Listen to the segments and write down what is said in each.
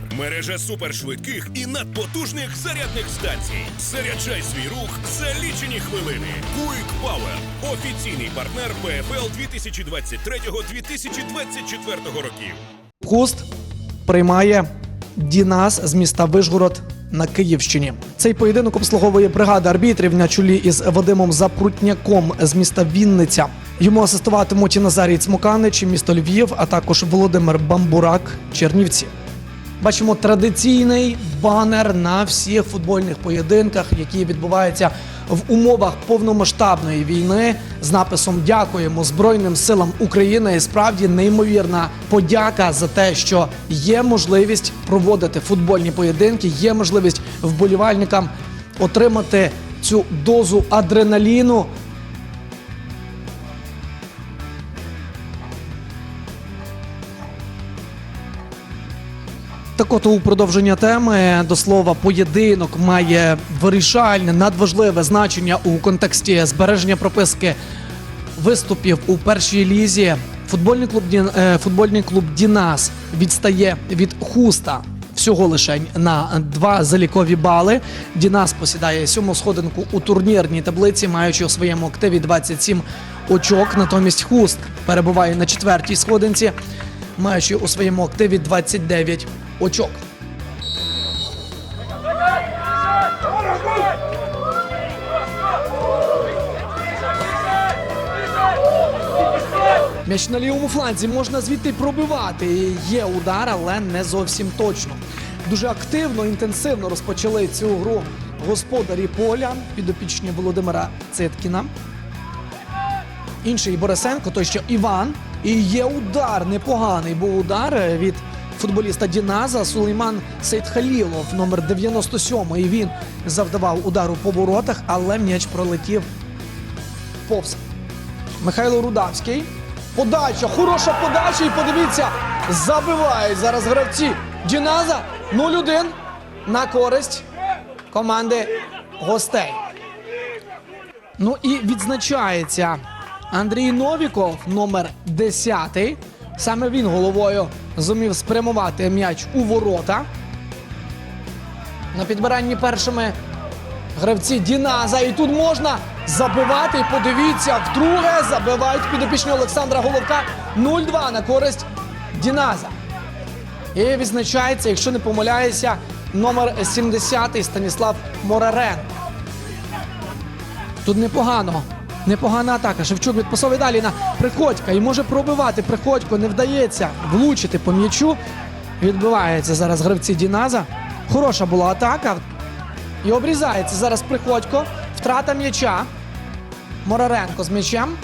Паламар. Мережа супершвидких і надпотужних зарядних станцій. Заряджай свій рух за лічені хвилини. Quick Power – офіційний партнер ПФЛ 2023-2024 років. Хуст приймає Дінас з міста Вишгород на Київщині. Цей поєдинок обслуговує бригада арбітрів на чолі із Вадимом Запрутняком з міста Вінниця. Йому асистуватимуть і Назарій Цмуканич, місто Львів, а також Володимир Бамбурак, Чернівці. Бачимо традиційний банер на всіх футбольних поєдинках, які відбуваються в умовах повномасштабної війни з написом Дякуємо Збройним силам України. І справді неймовірна подяка за те, що є можливість проводити футбольні поєдинки, є можливість вболівальникам отримати цю дозу адреналіну. Так от у продовження теми до слова, поєдинок має вирішальне надважливе значення у контексті збереження прописки виступів у першій лізі. Футбольний клуб «Дін- е, футбольний клуб Дінас відстає від хуста всього лише на два залікові бали. Дінас посідає сьому сходинку у турнірній таблиці, маючи у своєму активі 27 очок. Натомість хуст перебуває на четвертій сходинці, маючи у своєму активі 29 очок. М'яч на лівому фланзі можна звідти пробивати. Є удар, але не зовсім точно. Дуже активно, інтенсивно розпочали цю гру господарі поля підопічні Володимира Циткіна. Інший Борисенко, той що Іван. І є удар, непоганий був удар від футболіста Діназа Сулейман Сейдхалілов, номер 97. І він завдавав удару по воротах, але м'яч пролетів повз. Михайло Рудавський. Подача, хороша подача. І подивіться, забивають зараз гравці Діназа 0-1 на користь команди гостей. Ну і відзначається Андрій Новіков, номер 10. Саме він головою зумів спрямувати м'яч у ворота. На підбиранні першими гравці Діназа. І тут можна забивати. Подивіться, вдруге забивають підопічні Олександра Головка 0-2 на користь Діназа. І відзначається, якщо не помиляюся, номер 70 Станіслав Мораренко. Тут непогано. Непогана атака. Шевчук відпасовує далі на Приходька. І може пробивати Приходько. Не вдається влучити по м'ячу. Відбивається зараз гравці Діназа. Хороша була атака. І обрізається зараз Приходько. Втрата м'яча. Мораренко з м'ячем.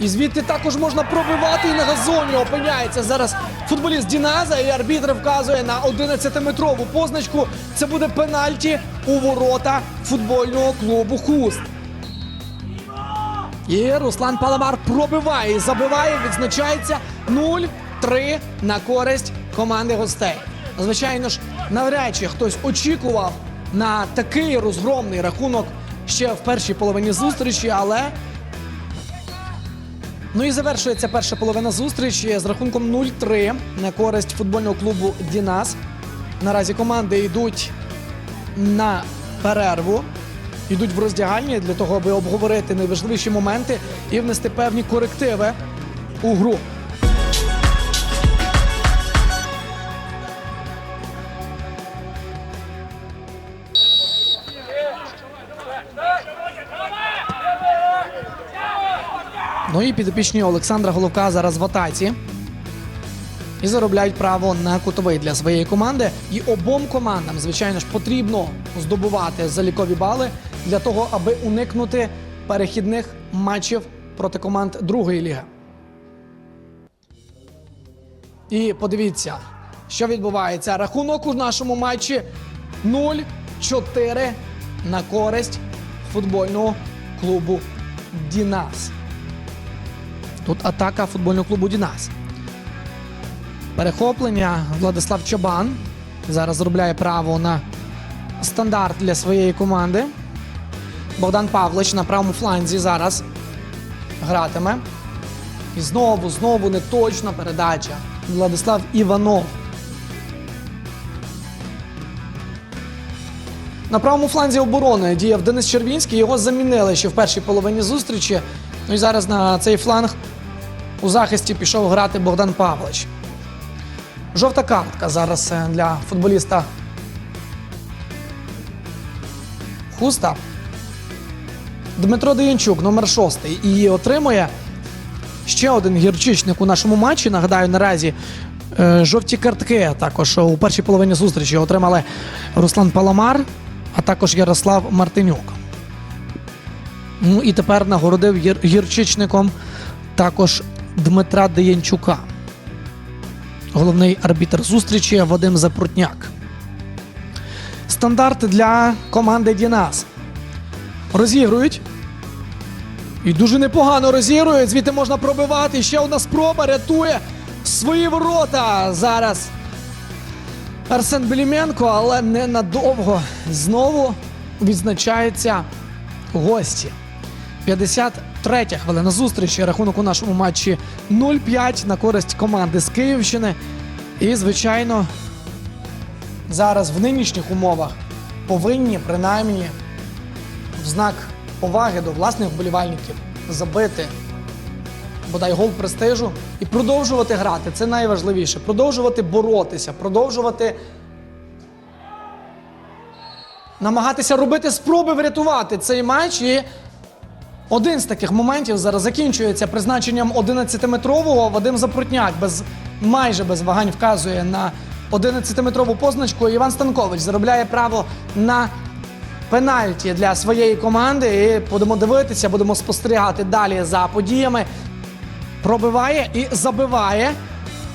І звідти також можна пробивати і на газоні опиняється зараз футболіст Діназа. І арбітр вказує на 11-метрову позначку. Це буде пенальті у ворота футбольного клубу Хуст. І Руслан Паламар пробиває забиває. Відзначається 0-3 на користь команди гостей. Звичайно ж, навряд чи хтось очікував на такий розгромний рахунок ще в першій половині зустрічі, але Ну і завершується перша половина зустрічі з рахунком 0-3 на користь футбольного клубу Дінас. Наразі команди йдуть на перерву, йдуть в роздягальні для того, аби обговорити найважливіші моменти і внести певні корективи у гру. Ну і підопічні Олександра Головка зараз в атаці. І заробляють право на кутовий для своєї команди. І обом командам, звичайно ж, потрібно здобувати залікові бали для того, аби уникнути перехідних матчів проти команд другої ліги. І подивіться, що відбувається. Рахунок у нашому матчі 0-4 на користь футбольного клубу Дінас. Тут атака футбольного клубу Дінас. Перехоплення Владислав Чобан. Зараз заробляє право на стандарт для своєї команди. Богдан Павлич на правому фланзі зараз гратиме. І знову, знову неточна передача. Владислав Іванов. На правому фланзі оборони діяв Денис Червінський. Його замінили ще в першій половині зустрічі. Ну і зараз на цей фланг у захисті пішов грати Богдан Павлич. Жовта картка зараз е, для футболіста. Хуста. Дмитро Деянчук, номер 6, і отримує. Ще один гірчичник у нашому матчі. Нагадаю, наразі е, жовті картки також у першій половині зустрічі отримали Руслан Паламар, а також Ярослав Мартинюк. Ну і тепер нагородив гір- гірчичником також Дмитра Деянчука. Головний арбітр зустрічі Вадим Запрутняк. Стандарт для команди Дінас. Розігрують. І дуже непогано розігрують. Звідти можна пробивати. Ще одна спроба рятує свої ворота. Зараз Арсен Беліменко, але ненадовго. Знову відзначаються гості. 53 хвилина зустрічі. Рахунок у нашому матчі 0-5 на користь команди з Київщини. І, звичайно, зараз в нинішніх умовах повинні принаймні в знак поваги до власних вболівальників забити бодай гол престижу і продовжувати грати. Це найважливіше. Продовжувати боротися, продовжувати намагатися робити спроби врятувати цей матч. І один з таких моментів зараз закінчується призначенням 11-метрового. Вадим Запрутняк без майже без вагань вказує на 11-метрову позначку. Іван Станкович заробляє право на пенальті для своєї команди. І будемо дивитися, будемо спостерігати далі за подіями. Пробиває і забиває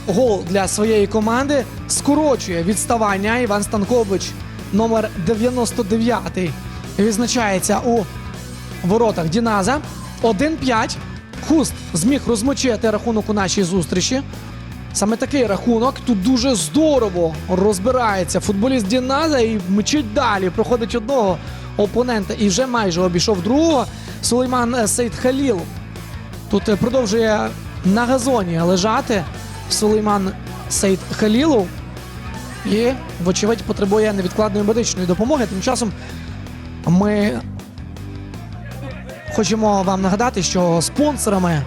гол для своєї команди. Скорочує відставання. Іван Станкович, номер 99, відзначається у воротах Діназа. 1-5. Хуст зміг розмочити рахунок у нашій зустрічі. Саме такий рахунок. Тут дуже здорово розбирається футболіст Діназа і мчить далі. Проходить одного опонента і вже майже обійшов другого. Сулейман Сейд Халіл Тут е, продовжує на газоні лежати Сулейман Сейд Халілов. І, вочевидь, потребує невідкладної медичної допомоги. Тим часом ми хочемо вам нагадати, що спонсорами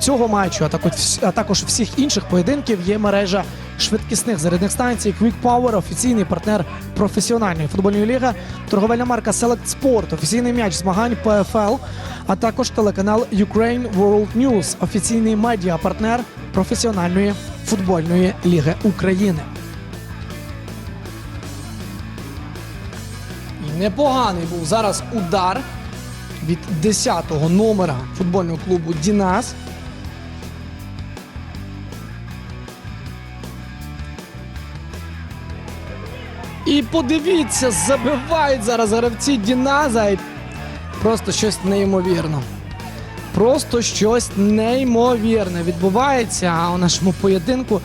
цього матчу, а також, а також всіх інших поєдинків є мережа швидкісних зарядних станцій Quick Power, офіційний партнер професіональної футбольної ліги, торговельна марка Select Sport, офіційний м'яч змагань ПФЛ, а також телеканал Ukraine World News, офіційний медіа-партнер професіональної футбольної ліги України. Непоганий був зараз удар від 10-го номера футбольного клубу Дінас. І подивіться, забивають зараз гравці Діназа. Просто щось неймовірно. Просто щось неймовірне відбувається. А у нашому поєдинку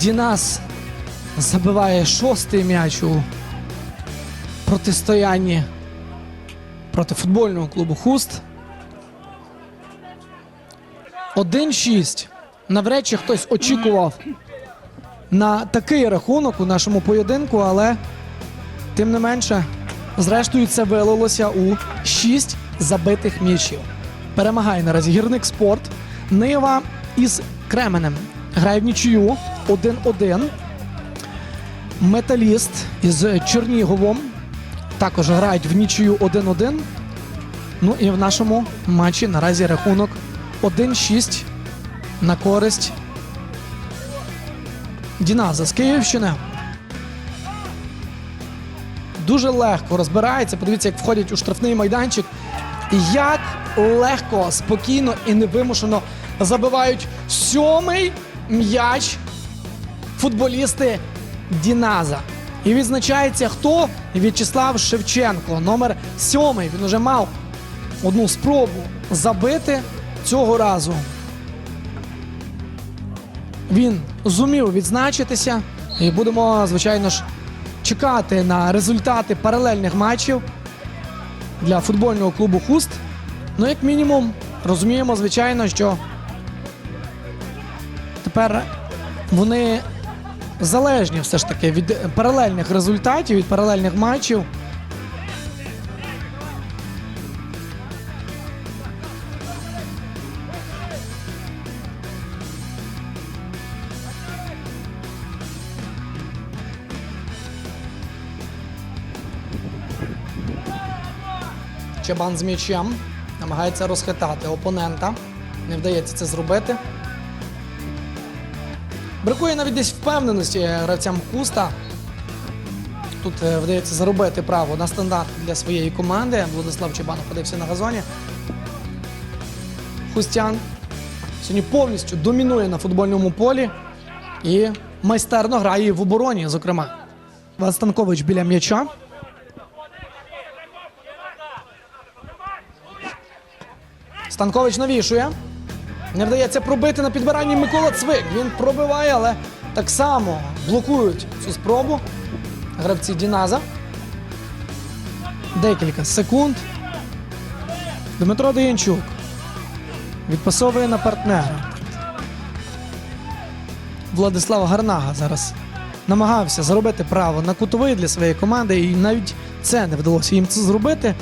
Дінас забиває шостий м'яч у протистоянні проти футбольного клубу Хуст. 1-6. Навряд чи хтось очікував на такий рахунок у нашому поєдинку, але тим не менше, зрештою, це вилилося у 6 забитих м'ячів. Перемагає наразі гірник спорт. Нива із Кременем грає в нічию 1-1. Металіст із Черніговом також грають в нічию 1-1. Ну і в нашому матчі наразі рахунок 1-6 на користь Діназа з Київщини. Дуже легко розбирається. Подивіться, як входять у штрафний майданчик. Як легко, спокійно і невимушено забивають сьомий м'яч футболісти Діназа. І відзначається хто? В'ячеслав Шевченко, номер сьомий. Він уже мав одну спробу забити цього разу. Він зумів відзначитися, і будемо, звичайно ж, чекати на результати паралельних матчів для футбольного клубу Хуст. Ну, як мінімум, розуміємо, звичайно, що тепер вони залежні все ж таки від паралельних результатів, від паралельних матчів. Чабан з м'ячем. Намагається розхитати опонента. Не вдається це зробити. Бракує навіть десь впевненості гравцям Куста. Тут е, вдається заробити право на стандарт для своєї команди. Владислав Чабан опинився на газоні. Хустян сьогодні повністю домінує на футбольному полі і майстерно грає в обороні, зокрема. Іван Станкович біля м'яча. Станкович навішує. Не вдається пробити на підбиранні Микола Цвик. Він пробиває, але так само блокують цю спробу. Гравці Діназа. Декілька секунд. Дмитро Деянчук відпасовує на партнера. Владислав Гарнага зараз намагався заробити право на кутовий для своєї команди, і навіть це не вдалося їм це зробити.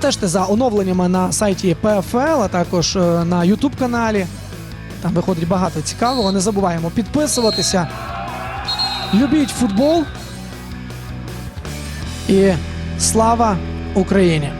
Стежте за оновленнями на сайті PFL, а також е, на YouTube каналі. Там виходить багато цікавого. Не забуваємо підписуватися. Любіть футбол. І слава Україні!